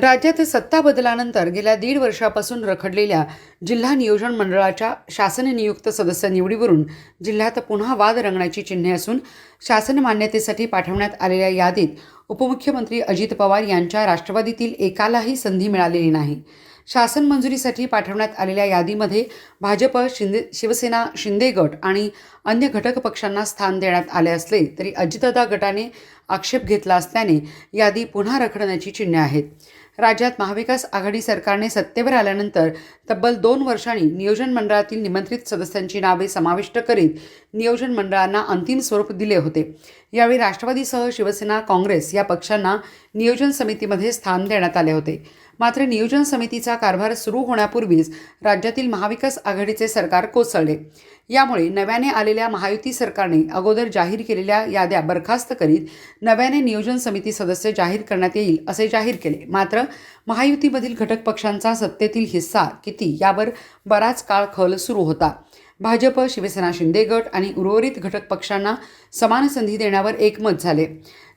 राज्यात सत्ता बदलानंतर गेल्या दीड वर्षापासून रखडलेल्या जिल्हा नियोजन मंडळाच्या शासन नियुक्त सदस्य निवडीवरून जिल्ह्यात पुन्हा वाद रंगण्याची चिन्हे असून शासन मान्यतेसाठी पाठवण्यात आलेल्या यादीत उपमुख्यमंत्री अजित पवार यांच्या राष्ट्रवादीतील एकालाही संधी मिळालेली नाही. शासन मंजुरीसाठी पाठवण्यात आलेल्या यादीमध्ये भाजप शिंदे शिवसेना शिंदे गट आणि अन्य घटक पक्षांना स्थान देण्यात आले असले तरी अजितदा गटाने आक्षेप घेतला असल्याने यादी पुन्हा रखडण्याची चिन्हे आहेत. राज्यात महाविकास आघाडी सरकारने सत्तेवर आल्यानंतर तब्बल दोन वर्षांनी नियोजन मंडळातील निमंत्रित सदस्यांची नावे समाविष्ट करीत नियोजन मंडळांना अंतिम स्वरूप दिले होते. यावेळी राष्ट्रवादीसह शिवसेना काँग्रेस या पक्षांना नियोजन समितीमध्ये स्थान देण्यात आले होते. मात्र नियोजन समितीचा कारभार सुरू होण्यापूर्वीच राज्यातील महाविकास आघाडीचे सरकार कोसळले. यामुळे नव्याने आलेल्या महायुती सरकारने अगोदर जाहीर केलेल्या याद्या बरखास्त करीत नव्याने नियोजन समिती सदस्य जाहीर करण्यात येईल असे जाहीर केले. मात्र महायुतीमधील घटक पक्षांचा सत्तेतील हिस्सा किती यावर बराच काळ खल सुरू होता. भाजप शिवसेना शिंदे गट आणि उर्वरित घटक पक्षांना समान संधी देण्यावर एकमत झाले.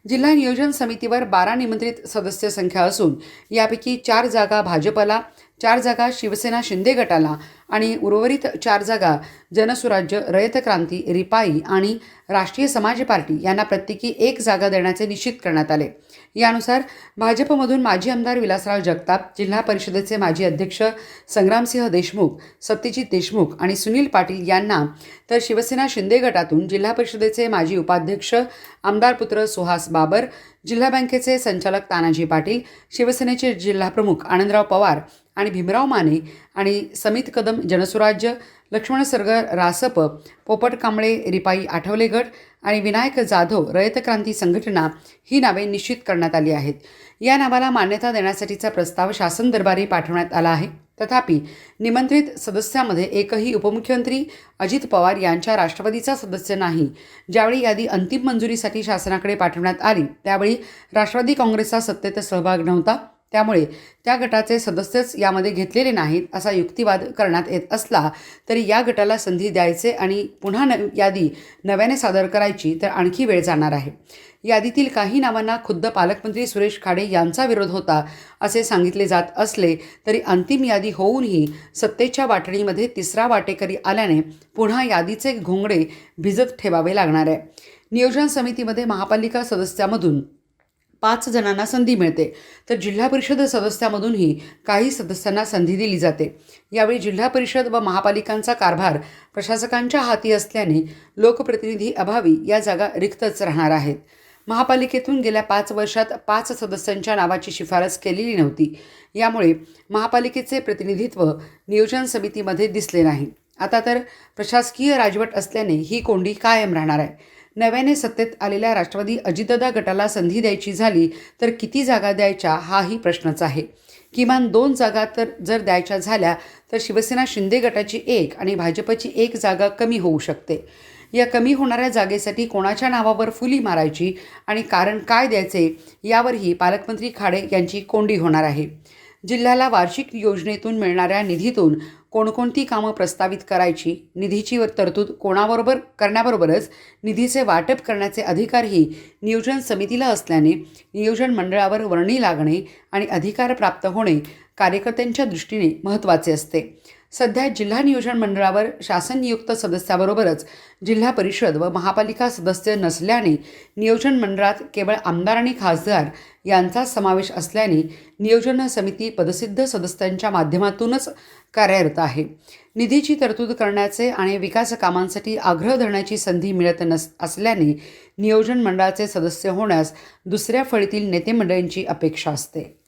जिल्हा नियोजन समितीवर बारा निमंत्रित सदस्य संख्या असून यापैकी चार जागा भाजपला चार जागा शिवसेना शिंदे गटाला आणि उर्वरित चार जागा जनसुराज्य रयत क्रांती रिपाई आणि राष्ट्रीय समाज पार्टी यांना प्रत्येकी एक जागा देण्याचे निश्चित करण्यात आले. यानुसार भाजपमधून माजी आमदार विलासराव जगताप जिल्हा परिषदेचे माजी अध्यक्ष संग्रामसिंह देशमुख सत्यजित देशमुख आणि सुनील पाटील यांना तर शिवसेना शिंदे गटातून जिल्हा परिषदेचे माजी उपाध्यक्ष आमदार पुत्र सुहास बाबर जिल्हा बँकेचे संचालक तानाजी पाटील शिवसेनेचे जिल्हाप्रमुख आनंदराव पवार आणि भीमराव माने आणि समित कदम जनसुराज्य लक्ष्मण सरगर रासप पोपट कांबळे रिपाई आठवले गट आणि विनायक जाधव रयत क्रांती संघटना ही नावे निश्चित करण्यात आली आहेत. या नावाला मान्यता देण्यासाठीचा प्रस्ताव शासन दरबारी पाठवण्यात आला आहे. तथापि निमंत्रित सदस्यामध्ये एकही उपमुख्यमंत्री अजित पवार यांच्या राष्ट्रवादीचा सदस्य नाही. ज्यावेळी यादी अंतिम मंजुरीसाठी शासनाकडे पाठवण्यात आली त्यावेळी राष्ट्रवादी काँग्रेसचा सत्तेत सहभाग नव्हता. त्यामुळे त्या गटाचे सदस्यच यामध्ये घेतलेले नाहीत असा युक्तिवाद करण्यात येत असला तरी या गटाला संधी द्यायचे आणि पुन्हा न यादी नव्याने सादर करायची तर आणखी वेळ जाणार आहे. यादीतील काही नावांना खुद्द पालकमंत्री सुरेश खाडे यांचा विरोध होता असे सांगितले जात असले तरी अंतिम यादी होऊनही सत्तेच्या वाटणीमध्ये तिसरा वाटेकरी आल्याने पुन्हा यादीचे घोंगडे भिजत ठेवावे लागणार आहे. नियोजन समितीमध्ये महापालिका सदस्यामधून पाच जणांना संधी मिळते. तर जिल्हा परिषद सदस्यामधूनही काही सदस्यांना संधी दिली जाते. यावेळी जिल्हा परिषद व महापालिकांचा कारभार प्रशासकांच्या हाती असल्याने लोकप्रतिनिधी अभावी या जागा रिक्तच राहणार आहेत. महापालिकेतून गेल्या पाच वर्षात पाच सदस्यांच्या नावाची शिफारस केलेली नव्हती. यामुळे महापालिकेचे प्रतिनिधित्व नियोजन समितीमध्ये दिसले नाही. आता तर प्रशासकीय राजवट असल्याने ही कोंडी कायम राहणार आहे. नव्याने सत्तेत आलेल्या राष्ट्रवादी अजितदा गटाला संधी द्यायची झाली तर किती जागा द्यायच्या हाही प्रश्नच आहे. किमान दोन जागा तर जर द्यायच्या झाल्या तर शिवसेना शिंदे गटाची एक आणि भाजपची एक जागा कमी होऊ शकते. या कमी होणाऱ्या जागेसाठी कोणाच्या नावावर फुली मारायची आणि कारण काय द्यायचे यावरही पालकमंत्री खाडे यांची कोंडी होणार आहे. जिल्ह्याला वार्षिक योजनेतून मिळणाऱ्या निधीतून कोणकोणती कामं प्रस्तावित करायची? निधीची तरतूद कोणाबरोबर? करण्याबरोबरच निधीचे वाटप करण्याचे अधिकारही नियोजन समितीला असल्याने नियोजन मंडळावर वर्णी लागणे आणि अधिकार प्राप्त होणे कार्यकर्त्यांच्या दृष्टीने महत्त्वाचे असते. सध्या जिल्हा नियोजन मंडळावर शासन नियुक्त सदस्याबरोबरच जिल्हा परिषद व महापालिका सदस्य नसल्याने नियोजन मंडळात केवळ आमदार आणि खासदार यांचा समावेश असल्याने नियोजन समिती पदसिद्ध सदस्यांच्या माध्यमातूनच कार्यरत आहे. निधीची तरतूद करण्याचे आणि विकास कामांसाठी आग्रह धरण्याची संधी मिळत नस असल्याने नियोजन मंडळाचे सदस्य होण्यास दुसऱ्या फळीतील नेतेमंडळींची अपेक्षा असते.